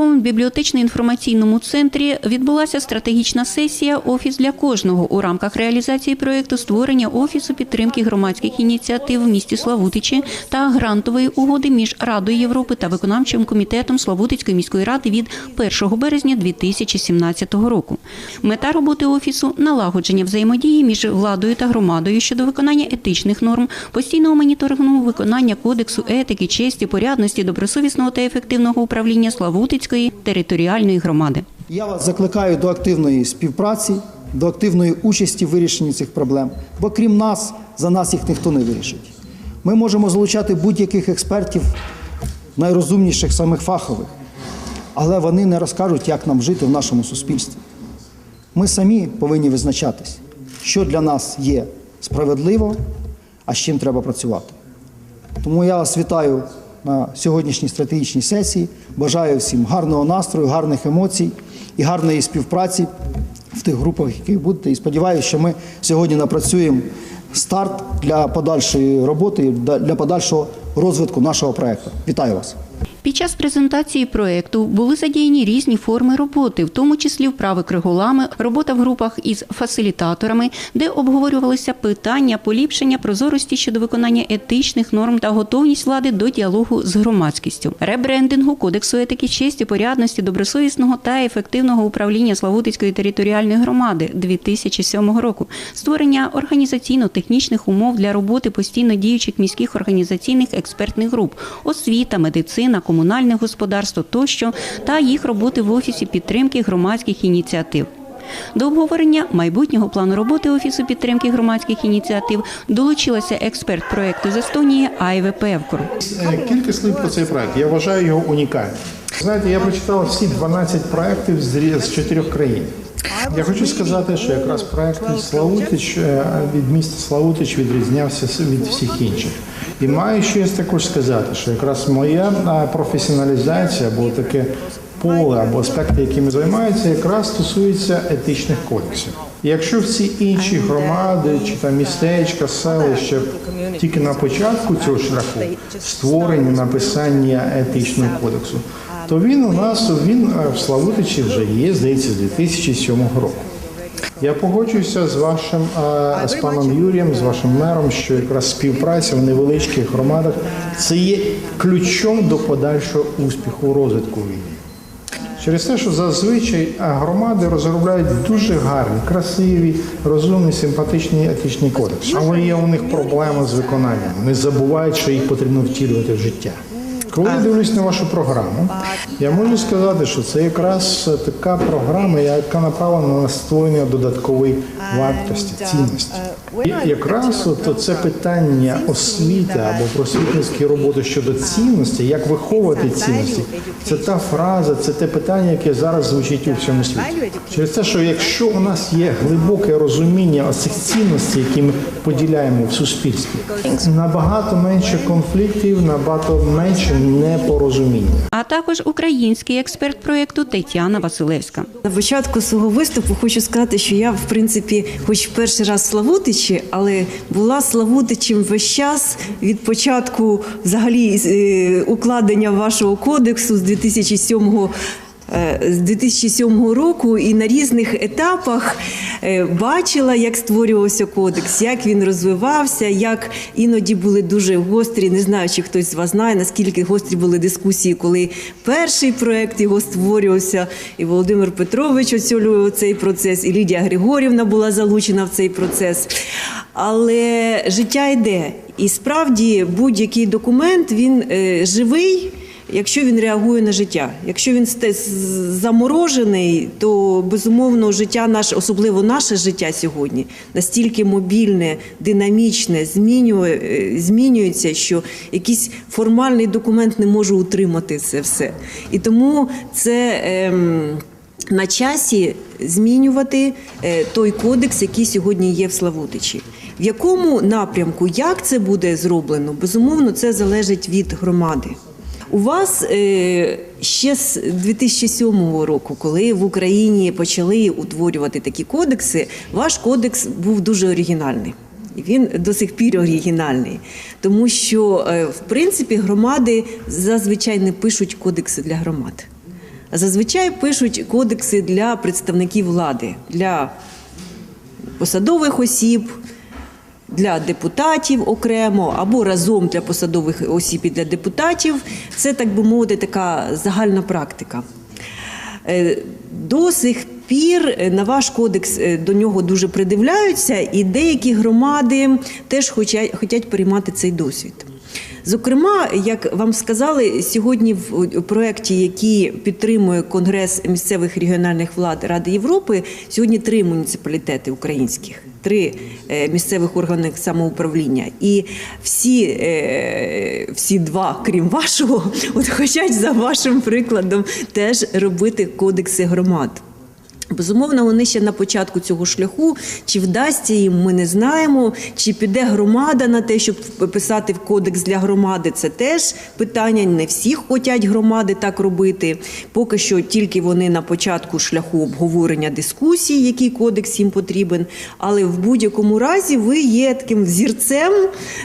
міському бібліотечно-інформаційному центрі відбулася стратегічна сесія Офіс для кожного у рамках реалізації проєкту створення офісу підтримки громадських ініціатив в місті Славутичі та грантової угоди між Радою Європи та виконавчим комітетом Славутицької міської ради від 1 березня 2017 року. Мета роботи офісу налагодження взаємодії між владою та громадою щодо виконання етичних норм, постійного моніторингу виконання кодексу етики, честі, порядності, добросовісного та ефективного управління Славутицької територіальної громади. Я вас закликаю до активної співпраці, до активної участі в вирішенні цих проблем, бо крім нас, за нас їх ніхто не вирішить. Ми можемо залучати будь-яких експертів, найрозумніших, самих фахових, але вони не розкажуть, як нам жити в нашому суспільстві. Ми самі повинні визначатись, що для нас є справедливо, а з чим треба працювати. Тому я вас вітаю на сьогоднішній стратегічній сесії. Бажаю всім гарного настрою, гарних емоцій і гарної співпраці в тих групах, які будете. І сподіваюся, що ми сьогодні напрацюємо старт для подальшої роботи, для подальшого розвитку нашого проекту. Вітаю вас! Під час презентації проекту були задіяні різні форми роботи, в тому числі вправи кригулами, робота в групах із фасилітаторами, де обговорювалися питання поліпшення прозорості щодо виконання етичних норм та готовність влади до діалогу з громадськістю, ребрендингу кодексу етики, честі, порядності, добросовісного та ефективного управління Славутицької територіальної громади 2007 року, створення організаційно-технічних умов для роботи постійно діючих міських організаційних експертних груп, освіта, медицина, комунальне господарство тощо та їх роботи в офісі підтримки громадських ініціатив. До обговорення майбутнього плану роботи Офісу підтримки громадських ініціатив долучилася експерт проекту з Естонії Айве Певкур. Е, Кілька слів про цей проект. Я вважаю його унікальним. Знаєте, я прочитав всі 12 проєктів з чотирьох країн. Я хочу сказати, що якраз проект Славутич е, від міста Славутич відрізнявся від всіх інших. І маю щось також сказати, що якраз моя професіоналізація або таке поле або аспекти, якими займаються, якраз стосуються етичних кодексів. Якщо всі інші громади чи там містечка, селища тільки на початку цього шляху створення написання етичного кодексу, то він у нас він е, в Славутичі вже є, здається, з 2007 року. Я погоджуюся з вашим е, з паном Юрієм, з вашим мером, що якраз співпраця в невеличких громадах це є ключом до подальшого успіху розвитку війни. Через те, що зазвичай громади розробляють дуже гарні, красиві, розумні, симпатичні етичні кодекси. Але є у них проблема з виконанням. Вони забувають, що їх потрібно втілювати в життя. Коли дивлюсь на вашу програму, я можу сказати, що це якраз така програма, яка направлена на створення додаткової вартості, цінності. І якраз от це питання освіти або просвітницької роботи щодо цінності, як виховувати цінності, це та фраза, це те питання, яке зараз звучить у всьому світі. Через те, що якщо у нас є глибоке розуміння оцих цінностей, які ми поділяємо в суспільстві, набагато менше конфліктів, набагато менше непорозуміння. А також український експерт проєкту Тетяна Василевська. На початку свого виступу хочу сказати, що я, в принципі, хоч перший раз Славутичі, але була Славутичем весь час від початку взагалі е, укладення вашого кодексу з 2007 е, з 2007 року і на різних етапах е, бачила, як створювався кодекс, як він розвивався, як іноді були дуже гострі. Не знаю, чи хтось з вас знає, наскільки гострі були дискусії, коли перший проект його створювався, і Володимир Петрович оцілював цей процес, і Лідія Григорівна була залучена в цей процес. Але життя йде, і справді будь-який документ він е, живий. Якщо він реагує на життя, якщо він заморожений, то безумовно життя наше, особливо наше життя сьогодні, настільки мобільне, динамічне, змінює, е, змінюється, що якийсь формальний документ не може утримати це все. І тому це. Ем, на часі змінювати е, той кодекс, який сьогодні є в Славутичі. В якому напрямку, як це буде зроблено, безумовно, це залежить від громади. У вас е, ще з 2007 року, коли в Україні почали утворювати такі кодекси, ваш кодекс був дуже оригінальний. Він до сих пір оригінальний, тому що е, в принципі громади зазвичай не пишуть кодекси для громад. Зазвичай пишуть кодекси для представників влади, для посадових осіб, для депутатів окремо або разом для посадових осіб і для депутатів. Це, так би мовити, така загальна практика. Е, До сих пір е, на ваш кодекс е, до нього дуже придивляються, і деякі громади теж хочуть, переймати цей досвід. Зокрема, як вам сказали, сьогодні в проєкті, який підтримує Конгрес місцевих регіональних влад Ради Європи, сьогодні три муніципалітети українських, три е, місцевих органи самоуправління. І всі, е, всі два, крім вашого, от хочуть за вашим прикладом теж робити кодекси громад. Безумовно, вони ще на початку цього шляху. Чи вдасться їм, ми не знаємо. Чи піде громада на те, щоб писати в кодекс для громади, це теж питання. Не всі хочуть громади так робити. Поки що тільки вони на початку шляху обговорення дискусії, який кодекс їм потрібен. Але в будь-якому разі ви є таким взірцем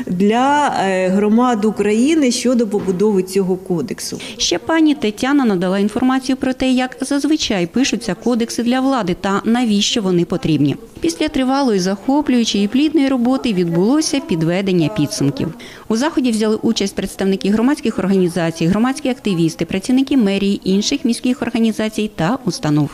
для е, громад України щодо побудови цього кодексу. Ще пані Тетяна надала інформацію про те, як зазвичай пишуться кодекси для влади та навіщо вони потрібні. Після тривалої, захоплюючої плідної роботи відбулося підведення підсумків. У заході взяли участь представники громадських організацій, громадські активісти, працівники мерії, інших міських організацій та установ.